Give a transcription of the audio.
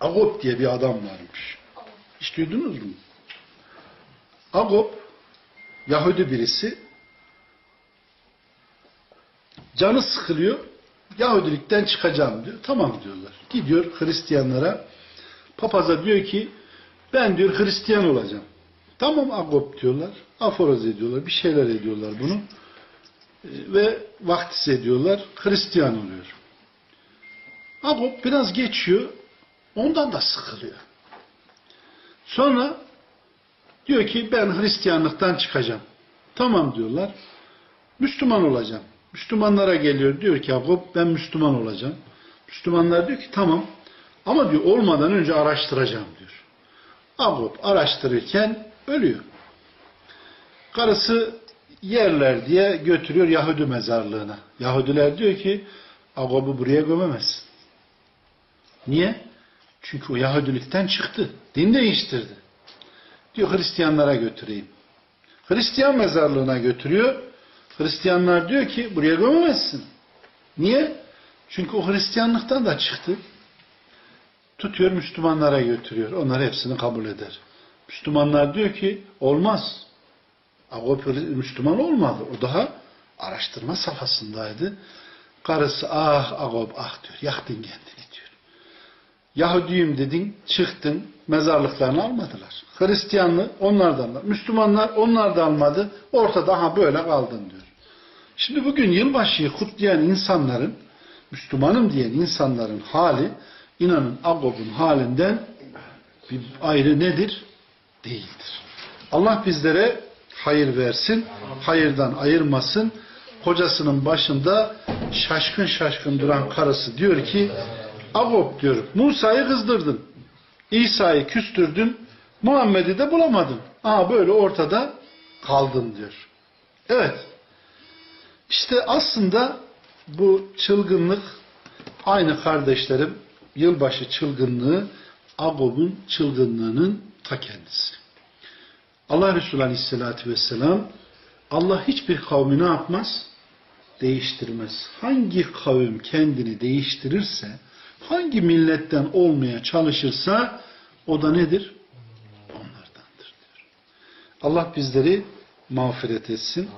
Agop diye bir adam varmış. Hiç duydunuz mu? Agop Yahudi birisi canı sıkılıyor Yahudilikten çıkacağım diyor. Tamam diyorlar. Gidiyor Hristiyanlara papaza diyor ki ben diyor Hristiyan olacağım. Tamam Agop diyorlar. Aforoz ediyorlar. Bir şeyler ediyorlar bunu. E, Ve vaktis ediyorlar. Hristiyan oluyor. Agop biraz geçiyor. Ondan da sıkılıyor. Sonra diyor ki ben Hristiyanlıktan çıkacağım. Tamam diyorlar. Müslüman olacağım. Müslümanlara geliyor diyor ki Agop ben Müslüman olacağım. Müslümanlar diyor ki tamam ama diyor olmadan önce araştıracağım diyor. Agop araştırırken ölüyor. Karısı yerler diye götürüyor Yahudi mezarlığına. Yahudiler diyor ki Agop'u buraya gömemezsin. Niye? Çünkü o Yahudilikten çıktı. Din değiştirdi. Diyor Hristiyanlara götüreyim. Hristiyan mezarlığına götürüyor. Hristiyanlar diyor ki buraya gömemezsin. Niye? Çünkü o Hristiyanlıktan da çıktı. Tutuyor Müslümanlara götürüyor. Onlar hepsini kabul eder. Müslümanlar diyor ki olmaz. Agop Müslüman olmadı. O daha araştırma safhasındaydı. Karısı ah Agop ah diyor. Yaktın kendini. Yahudiyim dedin, çıktın, mezarlıklarını almadılar. Hristiyanlı onlardan da, Müslümanlar onlar da almadı, ortada ha böyle kaldın diyor. Şimdi bugün yılbaşıyı kutlayan insanların, Müslümanım diyen insanların hali, inanın Agob'un halinden bir ayrı nedir? Değildir. Allah bizlere hayır versin, hayırdan ayırmasın. Kocasının başında şaşkın şaşkın duran karısı diyor ki, Agob diyor, Musa'yı kızdırdın, İsa'yı küstürdün, Muhammed'i de bulamadın. Aa böyle ortada kaldın diyor. Evet. İşte aslında bu çılgınlık aynı kardeşlerim yılbaşı çılgınlığı Agob'un çılgınlığının ta kendisi. Allah Resulü Aleyhisselatü Vesselam Allah hiçbir kavmi ne yapmaz? Değiştirmez. Hangi kavim kendini değiştirirse hangi milletten olmaya çalışırsa o da nedir? Onlardandır diyor. Allah bizleri mağfiret etsin.